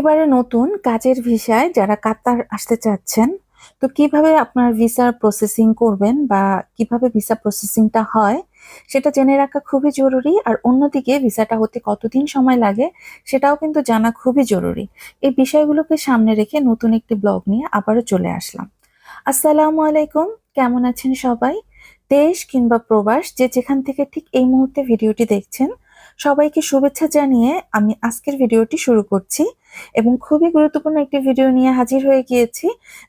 একেবারে নতুন কাজের ভিসায় যারা কাতার আসতে চাচ্ছেন, তো কীভাবে আপনার ভিসার প্রসেসিং করবেন বা কীভাবে ভিসা প্রসেসিংটা হয় সেটা জেনে রাখা খুবই জরুরি। আর অন্যদিকে ভিসাটা হতে কতদিন সময় লাগে সেটাও কিন্তু জানা খুবই জরুরি। এই বিষয়গুলোকে সামনে রেখে নতুন একটি ব্লগ নিয়ে আবারও চলে আসলাম। আসসালামু আলাইকুম, কেমন আছেন সবাই? দেশ কিংবা প্রবাস যে যেখান থেকে ঠিক এই মুহূর্তে ভিডিওটি দেখছেন সবাইকে শুভেচ্ছা জানিয়ে আমি আজকের ভিডিওটি শুরু করছি এবং খুবই গুরুত্বপূর্ণ একটি ভিডিও নিয়ে হাজির হয়ে গিয়েছি।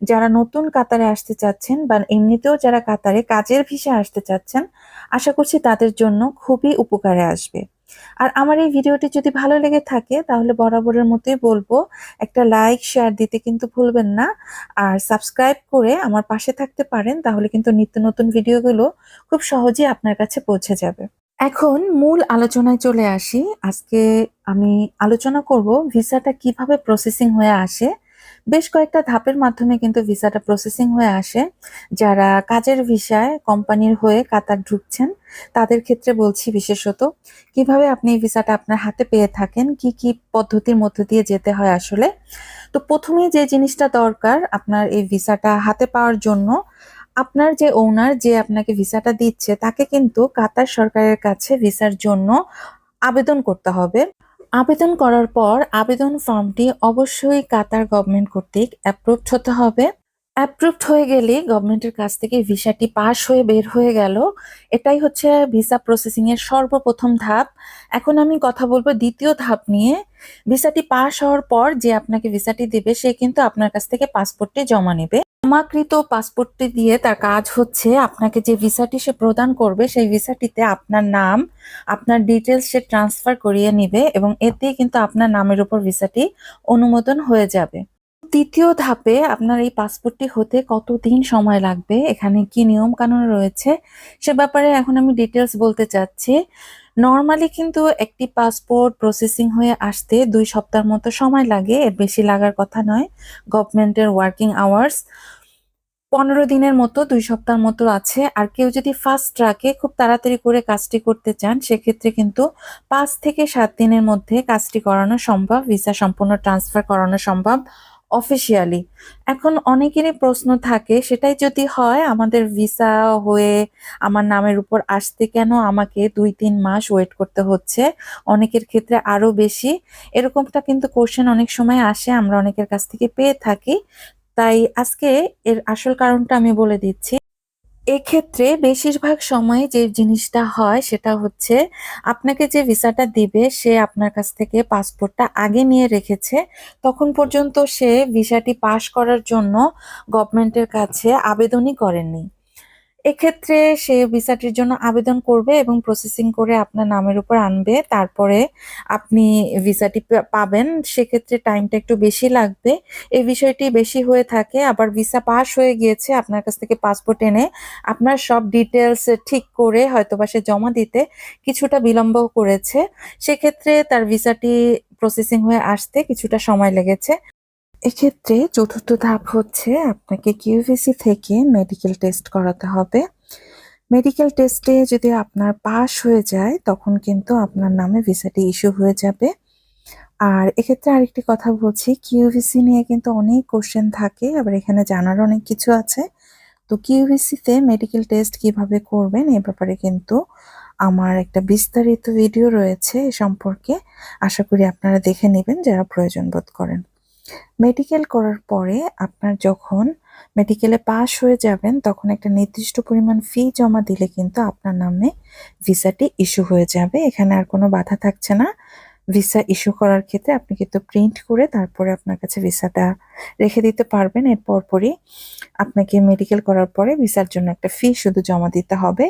যারা নতুন কাতারে আসতে চাচ্ছেন বা এমনিতেও যারা কাতারে কাজের ভিসা আসতে চাচ্ছেন, আশা করছি তাদের জন্য খুবই উপকারে আসবে। আর আমার এই ভিডিওটি যদি ভালো লেগে থাকে, তাহলে বরাবরের মতোই বলব, একটা লাইক, শেয়ার দিতে কিন্তু ভুলবেন না। আর সাবস্ক্রাইব করে আমার পাশে থাকতে পারেন, তাহলে কিন্তু নিত্য নতুন ভিডিওগুলো খুব সহজেই আপনার কাছে পৌঁছে যাবে। এখন মূল আলোচনায় চলে আসি। আজকে আমি আলোচনা করব ভিসাটা কীভাবে প্রসেসিং হয়ে আসে। বেশ কয়েকটা ধাপের মাধ্যমে কিন্তু ভিসাটা প্রসেসিং হয়ে আসে। যারা কাজের ভিসায় কোম্পানির হয়ে কাতার ঢুকছেন, তাদের ক্ষেত্রে বলছি বিশেষত, কীভাবে আপনি ভিসাটা আপনার হাতে পেয়ে থাকেন, কি কি পদ্ধতির মধ্য দিয়ে যেতে হয় আসলে। তো প্রথমেই যে জিনিসটা দরকার আপনার এই ভিসাটা হাতে পাওয়ার জন্য আপনার যে ওনার যে আপনাকে ভিসাটা দিচ্ছে, তাকে কিন্তু কাতার সরকারের কাছে ভিসার জন্য আবেদন করতে হবে। আবেদন করার পর আবেদন ফর্মটি অবশ্যই কাতার গভর্নমেন্ট কর্তৃক অ্যাপ্রুভড হতে হবে। অ্যাপ্রুভড হয়ে গেলে গভর্নমেন্টের কাছ থেকে ভিসাটি পাস হয়ে বের হয়ে গেল। এটাই হচ্ছে ভিসা প্রসেসিং এর সর্বপ্রথম ধাপ। এখন আমি কথা বলব দ্বিতীয় ধাপ নিয়ে। ভিসাটি পাস হওয়ার পর যে আপনাকে ভিসাটি দেবে, সে কিন্তু আপনার কাছ থেকে পাসপোর্টটি জমা নেবে। জমাকৃত পাসপোর্টটি দিয়ে তার কাজ হচ্ছে আপনাকে যে ভিসাটি সে প্রদান করবে, সেই ভিসাটিতে আপনার নাম, আপনার ডিটেলস সে ট্রান্সফার করিয়ে নিবে এবং এতে কিন্তু আপনার নামের উপর ভিসাটি অনুমোদন হয়ে যাবে। তৃতীয় ধাপে আপনার এই পাসপোর্টটি হতে কতদিন সময় লাগবে? এখানে কি নিয়ম কানুন রয়েছে? সে ব্যাপারে এখন আমি ডিটেলস বলতে চাচ্ছি। নর্মালি কিন্তু একটি পাসপোর্ট প্রসেসিং হয়ে আসতে দুই সপ্তাহের মতো সময় লাগে, এর বেশি লাগার কথা নয়। গভর্নমেন্টের ওয়ার্কিং আওয়ার্স পনেরো দিনের মতো, দুই সপ্তাহের মতো আছে। আর কেউ যদি ফার্স্ট ট্রাকে খুব তাড়াতাড়ি করে কাজটি করতে চান, সেক্ষেত্রে কিন্তু পাঁচ থেকে সাত দিনের মধ্যে কাজটি করানো সম্ভব ভিসা সম্পূর্ণ ট্রান্সফার করানো সম্ভব অফিসিয়ালি এখন অনেকেরই প্রশ্ন থাকে, সেটাই যদি হয়, আমাদের ভিসা হয়ে আমার নামের উপর আসতে কেন আমাকে দুই, তিন মাস ওয়েট করতে হচ্ছে? অনেকের ক্ষেত্রে আরও বেশি। এরকমটা কিন্তু কোশ্চেন অনেক সময় আসে, আমরা অনেকের কাছ থেকে পেয়ে থাকি। তাই আজকে এর আসল কারণটা আমি বলে দিচ্ছি। এক্ষেত্রে বেশিরভাগ সময় যে জিনিসটা হয় সেটা হচ্ছে আপনাকে যে ভিসাটা দিবে, সে আপনার কাছ থেকে পাসপোর্টটা আগে নিয়ে রেখেছে। তখন পর্যন্ত সে ভিসাটি পাস করার জন্য গভর্নমেন্টের কাছে আবেদনই করেননি। এক্ষেত্রে সে ভিসাটির জন্য আবেদন করবে এবং প্রসেসিং করে আপনার নামের উপর আনবে। তারপরে আপনি ভিসাটি পাবেন। সেক্ষেত্রে টাইমটা একটু বেশি লাগবে। এই বিষয়টি বেশি হয়ে থাকে। আবার ভিসা পাস হয়ে গিয়েছে, আপনার কাছ থেকে পাসপোর্ট এনে আপনার সব ডিটেলস ঠিক করে হয়তো বা সে জমা দিতে কিছুটা বিলম্ব করেছে। সেক্ষেত্রে তার ভিসাটি প্রসেসিং হয়ে আসতে কিছুটা সময় লেগেছে। এক্ষেত্রে চতুর্থ ধাপ হচ্ছে আপনাকে কিউভিসি থেকে মেডিকেল টেস্ট করাতে হবে। মেডিকেল টেস্টে যদি আপনার পাস হয়ে যায়, তখন কিন্তু আপনার নামে ভিসাটি ইস্যু হয়ে যাবে। আর এক্ষেত্রে আরেকটি কথা বলছি কিউভিসি নিয়ে কিন্তু অনেক কোশ্চেন থাকে, আবার এখানে জানার অনেক কিছু আছে। তো কিউভিসিতে মেডিকেল টেস্ট কীভাবে করবেন, এ ব্যাপারে কিন্তু আমার একটা বিস্তারিত ভিডিও রয়েছে এ সম্পর্কে। আশা করি আপনারা দেখে নেবেন, যারা প্রয়োজন বোধ করেন। মেডিকেল করার পরে আপনার যখন মেডিকেলে পাশ হয়ে যাবেন, তখন একটা নির্দিষ্ট পরিমাণ ফি জমা দিলে কিন্তু আপনার নামে ভিসাটি ইস্যু হয়ে যাবে। এখানে আর কোনো বাধা থাকছে না। ভিসা ইস্যু করার ক্ষেত্রে আপনি কিন্তু প্রিন্ট করে তারপরে আপনার কাছে ভিসাটা রেখে দিতে পারবেন। এর পরপরই আপনাকে মেডিকেল করার পরে ভিসার জন্য একটা ফি শুধু জমা দিতে হবে।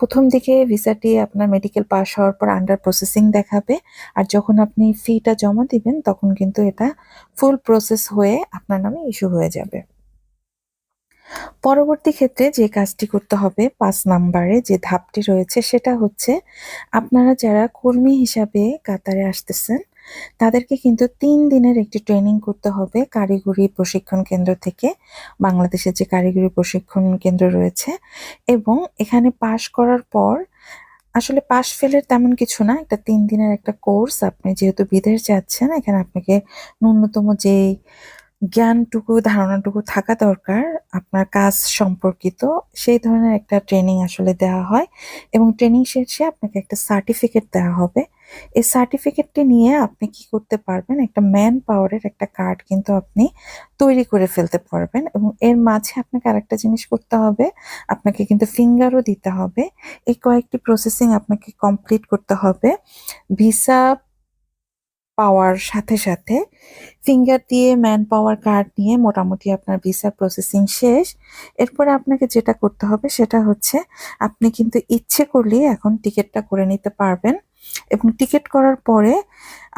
প্রথম দিকে ভিসাটি আপনার মেডিকেল পাস হওয়ার পর আন্ডার প্রসেসিং দেখাবে। আর যখন আপনি ফিটা জমা দিবেন, তখন কিন্তু এটা ফুল প্রসেস হয়ে আপনার নামে ইস্যু হয়ে যাবে। পরবর্তী ক্ষেত্রে যে কাজটি করতে হবে পাঁচ নাম্বারে যে ধাপটি রয়েছে, সেটা হচ্ছে আপনারা যারা কর্মী হিসাবে কাতারে আসতেছেন তাদেরকে কিন্তু তিন দিনের একটি ট্রেনিং করতে হবে কারিগরি প্রশিক্ষণ কেন্দ্র থেকে, বাংলাদেশের যে কারিগরি প্রশিক্ষণ কেন্দ্র রয়েছে এবং এখানে পাশ করার পর, আসলে পাশ ফেলের তেমন কিছু না, একটা তিন দিনের একটা কোর্স আপনি যেহেতু বিদেশ যাচ্ছেন, এখানে আপনাকে ন্যূনতম যে জ্ঞানটুকু, ধারণাটুকু থাকা দরকার, আপনার কাজ সম্পর্কিত, সেই ধরনের একটা ট্রেনিং আসলে দেওয়া হয় এবং ট্রেনিং শেষে আপনাকে একটা সার্টিফিকেট দেওয়া হবে। এই সার্টিফিকেটটি নিয়ে আপনি কি করতে পারবেন? একটা ম্যান পাওয়ারের একটা কার্ড কিন্তু আপনি তৈরি করে ফেলতে পারবেন এবং এর মাঝে আপনাকে আরেকটা জিনিস করতে হবে। আপনাকে কিন্তু ফিঙ্গারও দিতে হবে। এই কয়েকটি প্রসেসিং আপনাকে কমপ্লিট করতে হবে। ভিসা পাওয়ার সাথে সাথে ফিঙ্গার দিয়ে ম্যান পাওয়ার কার্ড নিয়ে মোটামুটি আপনার ভিসা প্রসেসিং শেষ। এরপরে আপনাকে যেটা করতে হবে সেটা হচ্ছে আপনি কিন্তু ইচ্ছে করলেই এখন টিকিটটা করে নিতে পারবেন এবং টিকিট করার পরে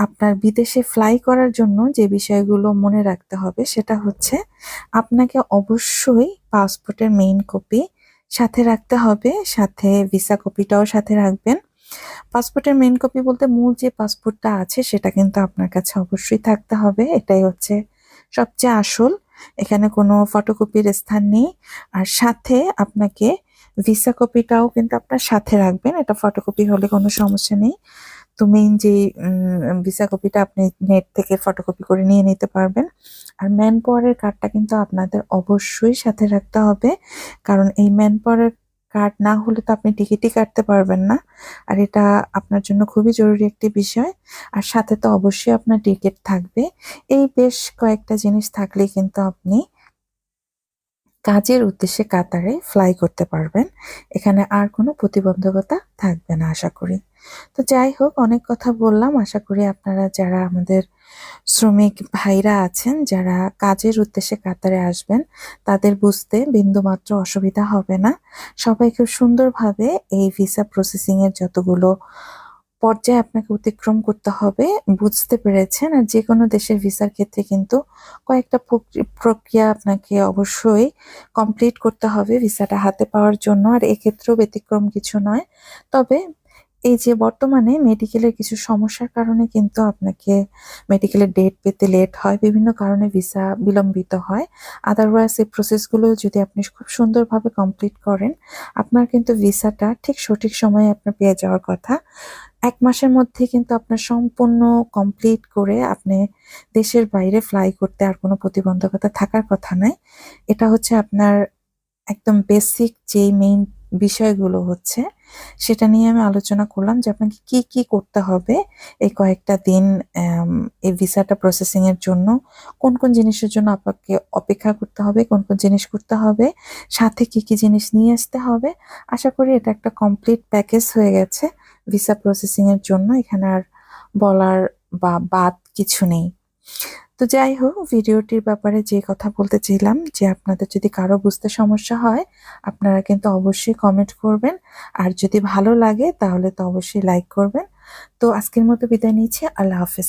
আপনার বিদেশে ফ্লাই করার জন্য যে বিষয়গুলো মনে রাখতে হবে সেটা হচ্ছে আপনাকে অবশ্যই পাসপোর্টের মেইন কপি সাথে রাখতে হবে, সাথে ভিসা কপিটাও সাথে রাখবেন। পাসপোর্টের মেন কপি বলতে মূল যে পাসপোর্টটা আছে, সেটা কিন্তু আপনার কাছে অবশ্যই থাকতে হবে। এটাই হচ্ছে সবচেয়ে আসল। এখানে কোনো ফটোকপির স্থান নেই। আর সাথে আপনাকে ভিসা কপিটাও কিন্তু আপনার সাথে রাখবেন। এটা ফটোকপি হলে কোনো সমস্যা নেই। তো মেইন যে ভিসা কপিটা আপনি নেট থেকে ফটোকপি করে নিয়ে নিতে পারবেন। আর ম্যান পাওয়ারের কার্ডটা কিন্তু আপনাদের অবশ্যই সাথে রাখতে হবে। কারণ এই ম্যান পাওয়ারের কার্ড না হলে তো আপনি টিকিটই কাটতে পারবেন না। আর এটা আপনার জন্য খুবই জরুরি একটি বিষয়। আর সাথে তো অবশ্যই আপনার টিকিট থাকবে। এই বেশ কয়েকটা জিনিস থাকলেই কিন্তু আপনি কাজের উদ্দেশ্যে কাতারে ফ্লাই করতে পারবেন। এখানে আর কোনো প্রতিবন্ধকতা থাকবে না, আশা করি। তো যাই হোক, অনেক কথা বললাম। আশা করি আপনারা যারা আমাদের শ্রমিক ভাইরা আছেন যারা কাজের উদ্দেশ্যে কাতারে আসবেন, তাদের বুঝতে বিন্দুমাত্র অসুবিধা হবে না। সবাই খুব সুন্দরভাবে এই ভিসা প্রসেসিং এর যতগুলো পর্যায়ে আপনাকে অতিক্রম করতে হবে, বুঝতে পেরেছেন। আর যে কোনো দেশের ভিসার ক্ষেত্রে কিন্তু কয়েকটা প্রক্রি- প্রক্রিয়া আপনাকে অবশ্যই কমপ্লিট করতে হবে ভিসাটা হাতে পাওয়ার জন্য। আর এক্ষেত্রেও ব্যতিক্রম কিছু নয়। তবে এই যে বর্তমানে মেডিকেলের কিছু সমস্যার কারণে কিন্তু আপনাকে মেডিকেলের ডেট পেতে লেট হয়, বিভিন্ন কারণে ভিসা বিলম্বিত হয়। আদারওয়াইজ এই প্রসেসগুলো যদি আপনি খুব সুন্দরভাবে কমপ্লিট করেন, আপনার কিন্তু ভিসাটা ঠিক সঠিক সময়ে আপনার পেয়ে যাওয়ার কথা। এক মাসের মধ্যে কিন্তু আপনার সম্পূর্ণ কমপ্লিট করে আপনি দেশের বাইরে ফ্লাই করতে আর কোনো প্রতিবন্ধকতা থাকার কথা নাই এটা হচ্ছে আপনার একদম বেসিক যেই মেইন বিষয়গুলো হচ্ছে। সেটা নিয়ে আমি আলোচনা করলাম যে আপনাকে কি কি করতে হবে এই কয়েকটা দিন এই ভিসাটা প্রসেসিং এর জন্য। কোন কোন জিনিসের জন্য আপনাকে অপেক্ষা করতে হবে, কোন কোন জিনিস করতে হবে, সাথে কি কি জিনিস নিয়ে আসতে হবে। আশা করি এটা একটা কমপ্লিট প্যাকেজ হয়ে গেছে ভিসা প্রসেসিং এর জন্য। এখানে আর বলার বা বাদ কিছু নেই। তো যাই হোক, ভিডিওটির ব্যাপারে যে কথা বলতে চাইলাম, যে আপনাদের যদি কারও বুঝতে সমস্যা হয়, আপনারা কিন্তু অবশ্যই কমেন্ট করবেন। আর যদি ভালো লাগে, তাহলে তো অবশ্যই লাইক করবেন। তো আজকের মতো বিদায় নিচ্ছি। আল্লাহ হাফেজ।